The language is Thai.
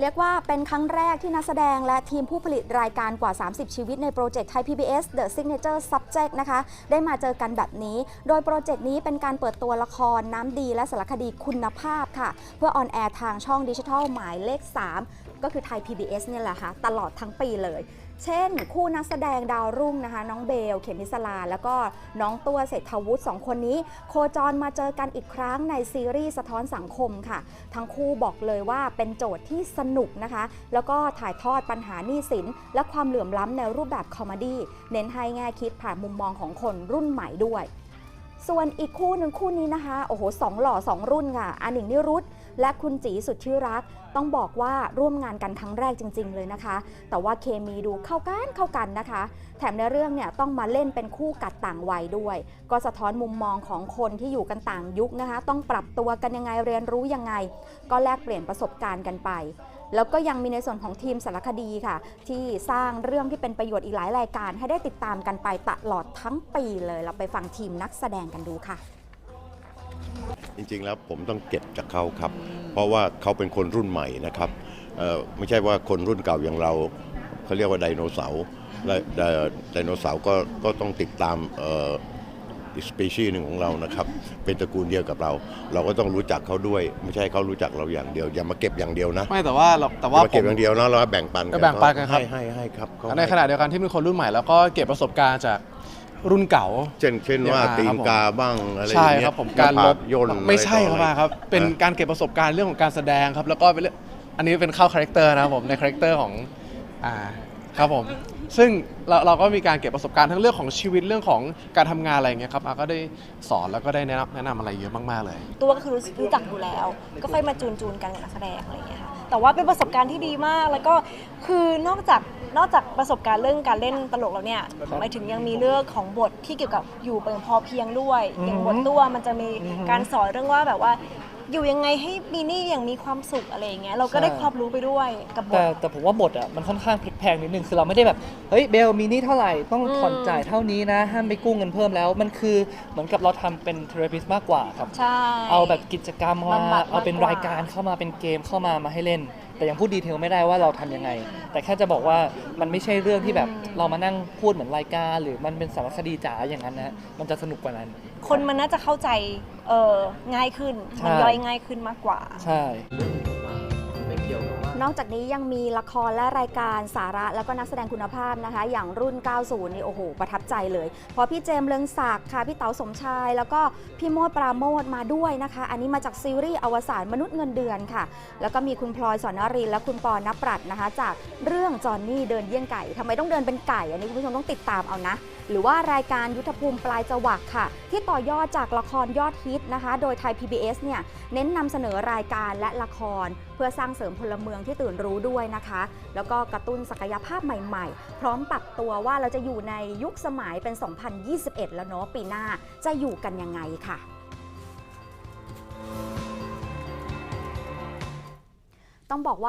เรียกว่าเป็นครั้งแรกที่นักแสดงและทีมผู้ผลิตรายการกว่า 30 ชีวิตในโปรเจกต์ไทย PBS The Signature Subject นะคะ ได้มาเจอกันแบบนี้ โดยโปรเจกต์นี้เป็นการเปิดตัวละครน้ำดีและสารคดีคุณภาพค่ะ เพื่อออนแอร์ทางช่องดิจิทัลหมายเลข 3 ก็คือไทย PBS เนี่ยแหละค่ะตลอดทั้งปีเลย เช่น คู่นักแสดงดาวรุ่งนะคะ น้องเบล เขมิสลา แล้วก็น้องตัวเศรษฐวุฒิสองคนนี้ โคจรมาเจอกันอีกครั้งในซีรีส์สะท้อนสังคมค่ะ ทั้งคู่บอกเลยว่าเป็นโจทย์ที่สนุกนะคะ แล้วก็ถ่ายทอดปัญหาหนี้สิน และความเหลื่อมล้ำในรูปแบบคอมเมดี้เน้นให้แง่คิดผ่านมุมมองของคนรุ่นใหม่ด้วย ส่วนอีกคู่หนึ่งคู่นี้นะคะโอ้โหสองหล่อสองรุ่นค่ะอาหนิงนิรุต และคุณจีสุดชื่อรัก ต้องบอกว่าร่วมงานกันครั้งแรกจริง ๆ เลยนะคะ แต่ว่าเคมีดูเข้ากันเข้ากันนะคะ แถมในเรื่องเนี่ยต้องมาเล่นเป็นคู่กัดต่างวัยด้วย ก็สะท้อนมุมมองของคนที่อยู่กันต่างยุคนะคะ ต้องปรับตัวกันยังไงเรียนรู้ยังไง ก็แลกเปลี่ยนประสบการณ์กันไปแล้วก็ยังมีในส่วนของทีมสารคดีค่ะ ที่สร้างเรื่องที่เป็นประโยชน์อีกหลายรายการ ให้ได้ติดตามกันไปตลอดทั้งปีเลย เราไปฟังทีมนักแสดงกันดูค่ะ จริงๆแล้วผมต้องเก็บจากเขาครับ เพราะว่าเขาเป็นคนรุ่นใหม่นะครับเอ่อไม่ใช่ว่าคนรุ่นเก่าอย่างเราเขาเรียกว่าไดโนเสาร์และไดไดโนเสาร์ก็ก็ต้องติดตามเอ่ออีกสปีชีส์หนึ่งของเรานะครับ เป็นตระกูลเดียวกับเรา เราก็ต้องรู้จักเขาด้วย ไม่ใช่เขารู้จักเราอย่างเดียว อย่ามาเก็บอย่างเดียวนะไม่แต่ว่าเราแต่อย่าว่ามาผเก็บม อย่างเดียวนะเราแบ่งปันกัแบ่งปันกันครับ ให้ให้ให้ครับเขาในขณะเดียวกันที่เป็นคนรุ่นใหม่แล้วก็เก็บประสบการณ์จาก รุ่นเก่า เช่นเช่นว่าอย่างตีครันบผมกาบ้างอะไรอใช่ย่างเงี้คยรับผมการลบยนต์ไม่ใช่ครับอะป้าไต่ออะไครับ เป็นอะการเก็บประสบการณ์เรื่องของการแสดงครับ แล้วก็เป็นเรื่องอันนี้เป็นเข้าคาแรคเตอร์นะครับผมในคาแรคเตอร์ของอ่าครับผม ซึ่งเราเราก็มีการเก็บประสบการณ์ทั้งเรื่องของชีวิตเรื่องของการทำงานอะไรอย่างเงี้ยครับอาก็ได้สอนแล้วก็ได้แนะนำแนะนำอะไรเยอะมากๆเลย ตัวก็คือรู้รู้จักอยู่แล้ว ก็ค่อยมาจูนจูนๆกันกับนักแสดงอะไรอย่างเงี้ยค่ะ แต่ว่าเป็นประสบการณ์ที่ดีมาก แล้วก็คือนอกจากนอกจากประสบการณ์เรื่องการเล่นตลกแล้วเนี่ยหมายถึงยังมีเรื่องของบทที่เกี่ยวกับอยู่เป็นพอเพียงด้วย อย่างบทตัวมันจะมีการสอนเรื่องว่าแบบว่า อยู่ยังไงให้มีหนี่อย่างมีความสุขอะไรอย่างเงี้ยเราก็ได้ใช่ ความรู้ไปด้วยกับบท แต่แต่ผมว่าบทอะมันค่อนข้างพลิกแพลงนิดนึงคือเราไม่ได้แบบเฮ้ยเบลมีหนี่เท่าไหร่ต้องผ่อนอืม จ่ายเท่านี้นะ ห้ามไปกู้เงินเพิ่มแล้ว มันคือเหมือนกับเราทำเป็นเทอราพิสมากกว่าครับ ใช่ เอาแบบกิจกรรมมาบำบัดมากกว่า เอาเป็นรายการเข้ามาเป็นเกมเข้ามามาให้เล่น แต่ยังพูดดีเทลไม่ได้ว่าเราทำยังไง แต่แค่จะบอกว่ามันไม่ใช่เรื่องที่แบบเรามานั่งพูดเหมือนรายการหรือมันเป็นสารคดีจ๋าอย่างนั้นนะมันจะสนุกกว่านั้น คนมันน่าจะเข้าใจเออง่ายขึ้นใช่มันย่อยง่ายขึ้นมากกว่า ใช่ นอกจากนี้ยังมีละครและรายการสาระแล้วก็นักแสดงคุณภาพนะคะ อย่างรุ่น 90 นี่โอ้โห ประทับใจเลยพอพี่เจมเลืองศักดิ์ค่ะพี่เต๋าสมชาย แล้วก็พี่โมดปราโมทมาด้วยนะคะ อันนี้มาจากซีรีส์อวสานมนุษย์เงินเดือนค่ะ แล้วก็มีคุณพลอยสอนนรินและคุณปอนปรัตน์นะคะ จากเรื่องจอนนี่เดินเยี่ยงไก่ทำไมต้องเดินเป็นไก่ อันนี้คุณผู้ชมต้องติดตามเอานะ หรือว่ารายการยุทธภูมิปลายจวักค่ะ ที่ต่อยอดจากละครยอดฮิตนะคะ โดยไทย PBS เนี่ยเน้นนำเสนอรายการและละคร เพื่อสร้างเสริมพลเมืองที่ตื่นรู้ด้วยนะคะ แล้วก็กระตุ้นศักยภาพใหม่ๆ พร้อมปรับตัวว่าเราจะอยู่ในยุคสมัยเป็น 2021 แล้วเนาะปีหน้าจะอยู่กันยังไงค่ะต้องบอกว่า